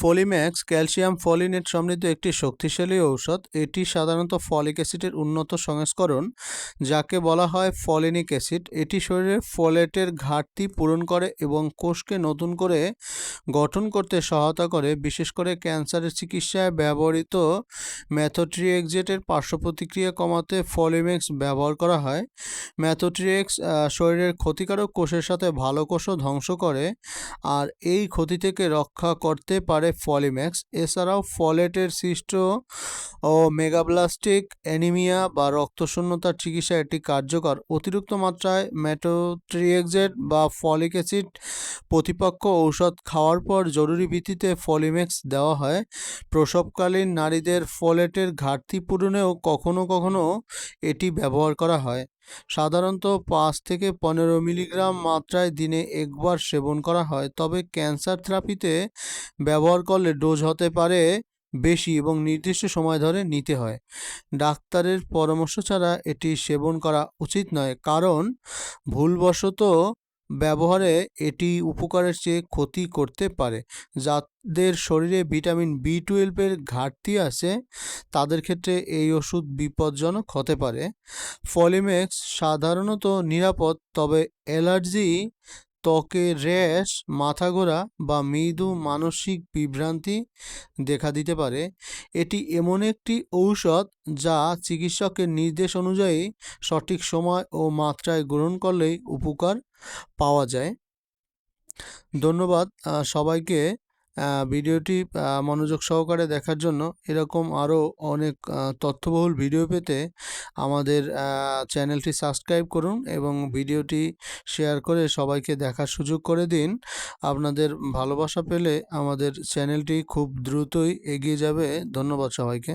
ফলিম্যাক্স calcium folinate সমৃদ্ধ একটি শক্তিশালী ঔষধ। এটি সাধারণত ফলিক অ্যাসিডের উন্নত সংস্করণ, যাকে বলা হয় ফলিনিক অ্যাসিড। এটি শরীরে ফলেটের ঘাটতি পূরণ করে এবং কোষকে নতুন করে গঠন করতে সহায়তা করে। বিশেষ করে ক্যান্সারের চিকিৎসায় ব্যবহৃত ম্যাথোট্রিয়েক্সেটের পার্শ্ব প্রতিক্রিয়া কমাতে ফলিম্যাক্স ব্যবহার করা হয়। ম্যাথোট্রিয়েক্স শরীরের ক্ষতিকারক কোষের সাথে ভালো কোষও ধ্বংস করে, আর এই ক্ষতি থেকে রক্ষা করতে পারে ফলিম্যাক্স এছাড়াও ফলেটের সৃষ্ট ও মেগাব্লাস্টিক, অ্যানিমিয়া বা রক্তশূন্যতার চিকিৎসা এটি কার্যকর। অতিরিক্ত মাত্রায় ম্যাটোট্রিয়েক্সেট বা ফলিক অ্যাসিড প্রতিপক্ষ ঔষধ খাওয়ার পর জরুরি ভিত্তিতে ফলিম্যাক্স দেওয়া হয়। প্রসবকালীন নারীদের ফলেটের ঘাটতি পূরণেও কখনো কখনো এটি ব্যবহার করা হয়। সাধারণত পাঁচ থেকে পনেরো মিলিগ্রাম মাত্রায় দিনে একবার সেবন করা হয়, তবে ক্যান্সার থেরাপিতে ব্যবহার করলে ডোজ হতে পারে বেশি এবং নির্দিষ্ট সময় ধরে নিতে হয়। ডাক্তারের পরামর্শ ছাড়া এটি সেবন করা উচিত নয়, কারণ ভুলবশত ব্যবহারে এটি উপকারের চেয়ে ক্ষতি করতে পারে। যাদের শরীরে ভিটামিন বি টুয়েলভের ঘাটতি আছে, তাদের ক্ষেত্রে এই ওষুধ বিপজ্জনক হতে পারে। ফলিমেক্স সাধারণত নিরাপদ, তবে অ্যালার্জি ত্বকের র্যাশ মাথা ঘোরা বা মৃদু মানসিক বিভ্রান্তি দেখা দিতে পারে। এটি এমন একটি ঔষধ যা চিকিৎসকের নির্দেশ অনুযায়ী সঠিক সময় ও মাত্রায় গ্রহণ করলেই উপকার পাওয়া যায়। ধন্যবাদ সবাইকে। ভিডিওটি মনোযোগ সহকারে দেখার জন্য। এরকম আরও অনেক তথ্যবহুল ভিডিও পেতে আমাদের চ্যানেলটি সাবস্ক্রাইব করুন এবং ভিডিওটি শেয়ার করে সবাইকে দেখার সুযোগ করে দিন। আপনাদের ভালোবাসা পেলে আমাদের চ্যানেলটি খুব দ্রুতই এগিয়ে যাবে। ধন্যবাদ সবাইকে।